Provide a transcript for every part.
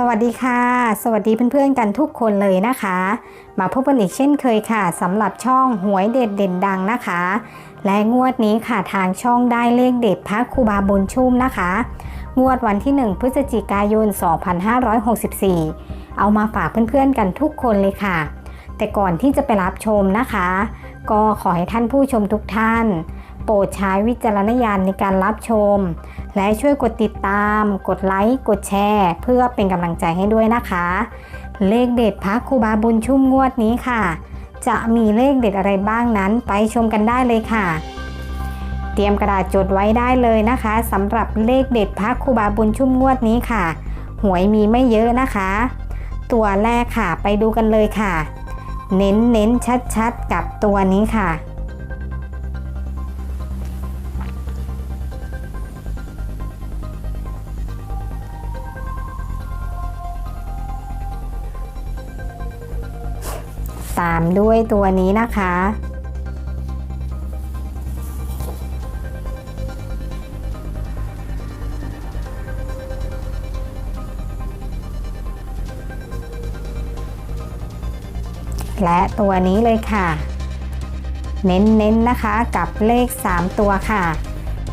สวัสดีค่ะ สวัสดีเพื่อนๆกันทุกคนเลยนะคะ มาพบกันอีกเช่นเคยค่ะสำหรับช่องหวยเด็ดเด่นดังนะคะ และงวดนี้ค่ะทางช่องได้เลขเด็ดพระครูบาบุญชุ่มนะคะ งวดวันที่ 1 พฤศจิกายน 2564 เอามาฝากเพื่อนๆกันทุกคนเลยค่ะ แต่ก่อนที่จะไปรับชมนะคะ ก็ขอให้ท่านผู้ชมทุกท่าน โปรดใช้วิจารณญาณในการรับชม และช่วยกดติดตาม กดไลค์ กดแชร์ เพื่อเป็นกำลังใจให้ด้วยนะคะ เลขเด็ดพระครูบาบุญชุ่มงวดนี้ค่ะ จะมีเลขเด็ดอะไรบ้างนั้นไปชมกันได้เลยค่ะ เตรียมกระดาษจดไว้ได้เลยนะคะสำหรับเลขเด็ดพระครูบาบุญชุ่มงวดนี้ค่ะ หวยมีไม่เยอะนะคะ ตัวแรกค่ะไปดูกันเลยค่ะ เน้นเน้นชัดชัดๆกับตัวนี้ค่ะ ตามด้วยตัวนี้นะคะ และตัวนี้เลยค่ะ เน้นๆนนะคะกับเลข 3 ตัวค่ะ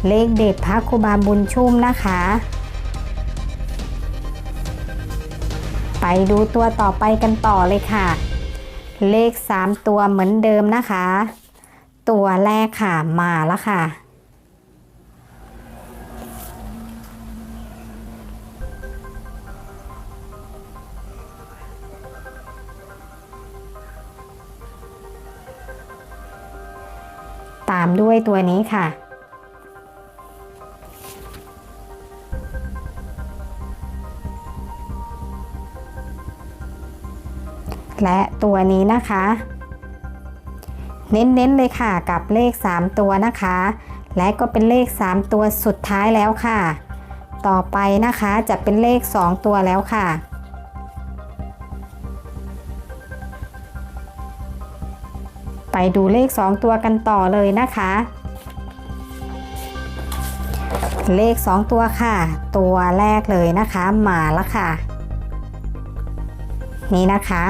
เลขเด็ดพระครูบาบุญชุ่มนะคะไปดูตัวต่อไปกันต่อเลยค่ะ เลข 3 ตัวเหมือนเดิมนะคะ ตัวแรกค่ะมาแล้วค่ะ ตามด้วยตัวนี้ค่ะ และตัวนี้นะคะ เน้นๆเลยค่ะกับเลข 3 ตัวนะคะ และก็เป็นเลข 3 ตัวสุดท้ายแล้วค่ะ ต่อไปนะคะจะเป็นเลข 2 ตัวแล้วค่ะไปดูเลข 2 ตัวกันต่อเลยนะคะ เลข 2 ตัวค่ะ ตัวแรกเลยนะคะมาล้วค่ะ นี่นะคะ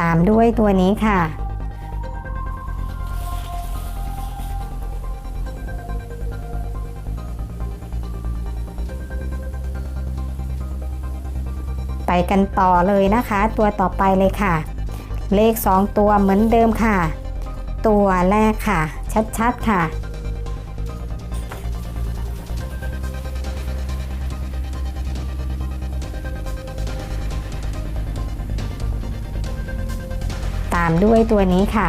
ตามด้วยตัวนี้ค่ะ ไปกันต่อเลยนะคะ ตัวต่อไปเลยค่ะ เลข 2 ตัวเหมือนเดิมค่ะ ตัวแรกค่ะ ชัดๆค่ะามด้วยตัวนี้ค่ะ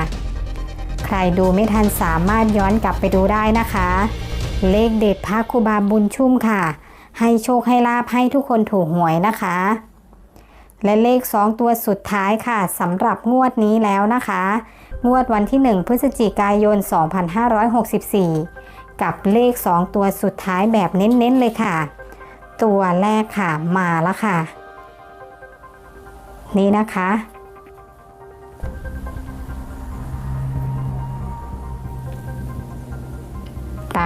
ใครดูไม่ทันสามารถย้อนกลับไปดูได้นะคะ เลขเด็ดพระครูบาบุญชุ่มค่ะ ให้โชคให้ลาภให้ทุกคนถูกหวยนะคะ และเลข 2 ตัวสุดท้ายค่ะสำหรับงวดนี้แล้วนะคะ งวดวันที่ 1 พฤศจิกายน 2564 กับเลข 2 ตัวสุดท้ายแบบเน้นๆเลยค่ะ ตัวแรกค่ะมาแล้วค่ะ นี่นะคะ